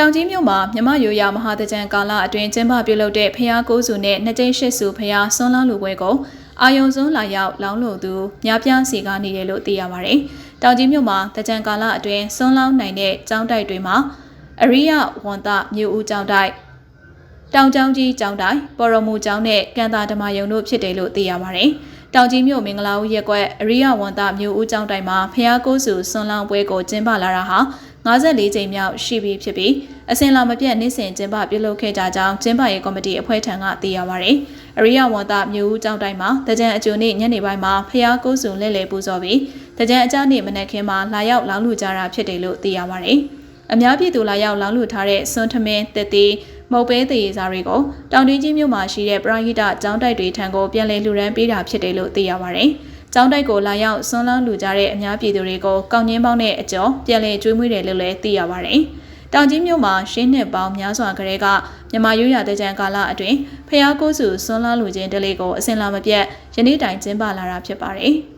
တောင်ကြီးမြို့မှာမြမရိုးရမဟာတကြံကာလအတွင်းကျင်းပပြုလုပ်တဲ့ဖျားကိုးစုနဲ့နှစ်ကျိန်းရှစ်စုဖျားဆွမ်းလောင်းလူပွဲကိုအာယုံစွန်းလာရောက်လောင်းလို့သူများပြားစီကားနေတယ်လို့သိရပါတယ်။တောင်ကြီးမြို့မှာတကြံကာလအတွင်းဆွမ်းလောင်းနိုင်တဲ့ကျောင်းတိုက်တွေမှာအရိယဝန်တမြို့ဦးကျောင်းတိုက်တောင်ကျောင်းကြီးကျောင်းတိုက်ပေါ်ရမူကျောင်းနဲ့ကန်တာဓမ္မယုံတို့ဖြစ်တယ်လို့သိရပါတယ်။တောင်ကြီးမြို့မင်္ဂလာဦးရက်ကွက်အရိယဝန်တမြို့ဦးကျောင်းတိုက်မှာဖျားကိုးစုဆွမ်းလောင်းပွဲကိုကျင်းပလာတာဟာ 54ကြိမ်မြောက်ရှိပြီဖြစ်ပြီးအစင်လာမပြတ်နေ့စဉ်ကျင်းပပြုလုပ်ခဲ့ကြကြောင်းကျင်းပရေးကော်မတီအဖွဲ့ထံကသိရပါဗျ။အရိယဝန္တမြို့ဦးကျောင်းတိုင်းမှာတကြံအကျိုးနေ့ညနေပိုင်းမှာဖျားကိုးစုလဲလှယ်ပူဇော်ပြီးတကြံအကြနေ့မနက်ခင်းမှာလာရောက်လောင်းလူကြတာဖြစ်တယ်လို့သိရပါဗျ။အများပြည်သူလာရောက်လောင်းလူထားတဲ့စွန်းထမင်းတက်တီမုတ်ပဲသေးစားတွေကိုတောင်တွင်းကြီးမြို့မှာရှိတဲ့ပရိဟိတကျောင်းတိုက်တွေထံကိုပြန်လည်လှူဒန်းပေးတာဖြစ်တယ်လို့သိရပါဗျ။ ကျောင်းတိုက်ကိုလာရောက်ဆွမ်းလောင်းလူကြတဲ့အများပြည်သူတွေကိုကောင်းငင်းပေါင်းတဲ့အကျော်ပြန်လည်ကျွေးမွေးတယ်လို့လည်းသိရပါဗျ။တောင်ကြီးမြို့မှာရှင်းနှစ်ပေါင်းများစွာကလေးကမြန်မာရိုးရာတကြံကာလအတွင်းဖျားကိုးစုဆွမ်းလောင်းလူချင်းတလေးကိုအစင်လာမပြတ်ယနေ့တိုင်ကျင်းပလာတာဖြစ်ပါတယ်။